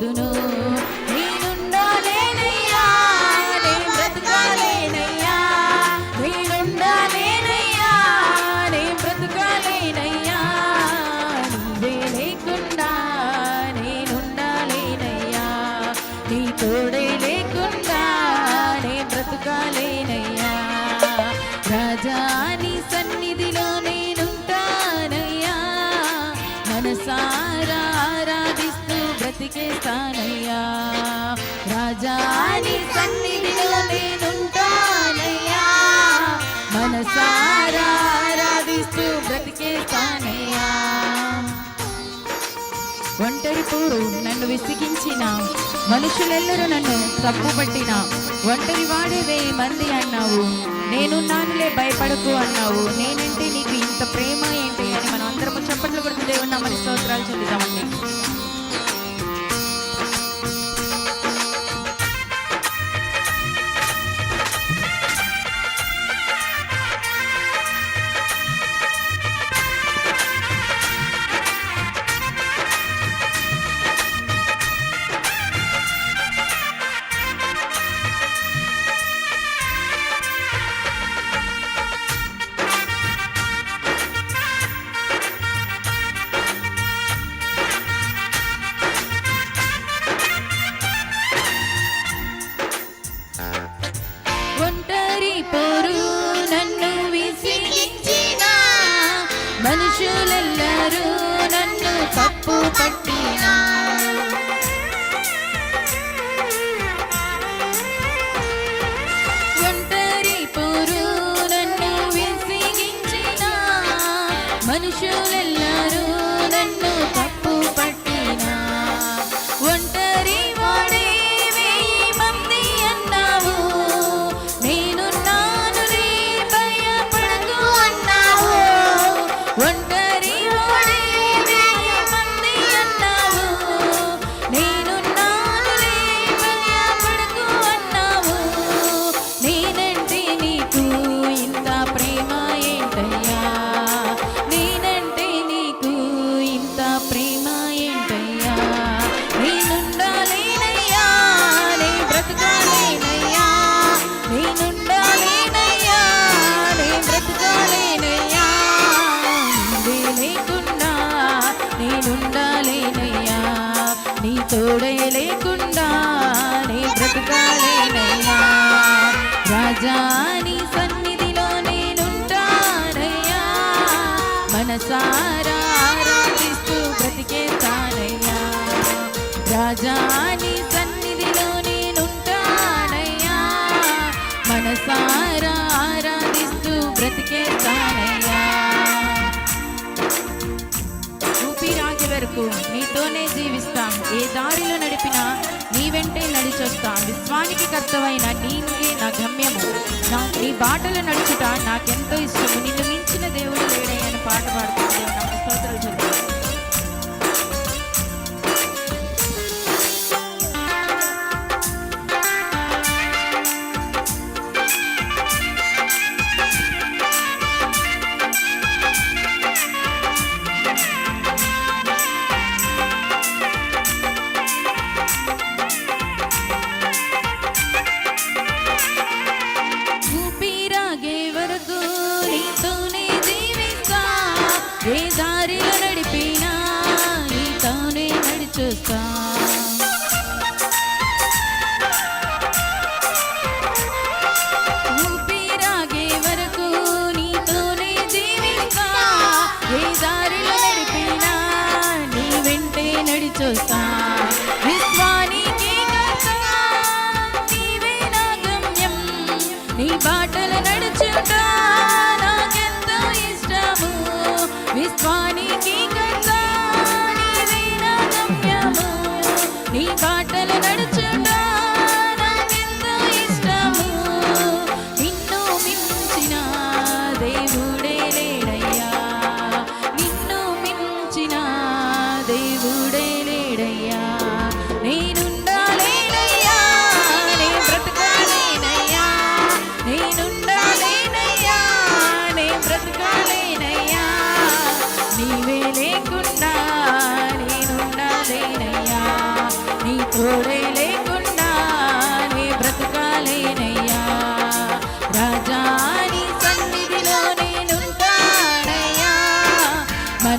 పోదును నేనుండాలేనయ్యా నే బ్రతకాలేనయ్యా నేనుండాలేనయ్యా నే బ్రతకాలేనయ్యా నీవే లేకుండా నేనుండాలేనయ్యా నీ తోడే లేకుండా నే బ్రతకాలేనయ్యా రాజా సన్నిధిలో నేనుంటానయ్యా. మనసారా ఆరాధిస్తూ బ్రతికేస్తానయ్యా రాజా సన్నిధిలో నేనుంటానయ్యా. మనసారా ఆరాధిస్తూ బ్రతికేస్తానయ్యా. ఒంటరి పోరు నన్ను విసిగించిన మనుషులెల్లరూ నన్ను తప్పుపట్టిన ఒంటరి వాడే వెయ్యి మంది అన్నావు. నేను నానులే భయపడకు అన్నావు. నేనంటే నీకు ఇంత ప్రేమ ఏంటి అని మనం అందరము చప్పట్లు కొడుతూ దేవుని నామని స్తోత్రాలు చెల్లిద్దామండి. tak tak tak రాజాని సన్నిధిలో నేనుంటానయ్యా. మనసారా ఆరాధిస్తూ బ్రతికేస్తానయ్యా. రాజాని సన్నిధిలో నేనుంటానయ్యా. మనసారా ఆరాధిస్తూ బ్రతికేస్తానయ్యా. ఊపిరాగి వరకు నీతోనే జీవిస్తా ఏ దారిలో నడిపినా నీ వెంటే నడిచొస్తా. విశ్వానికి కర్తవైన నీకే నా గమ్యము. నా నీ బాటలు నడుచుట నాకెంతో ఇష్టము. ఏ దారిలో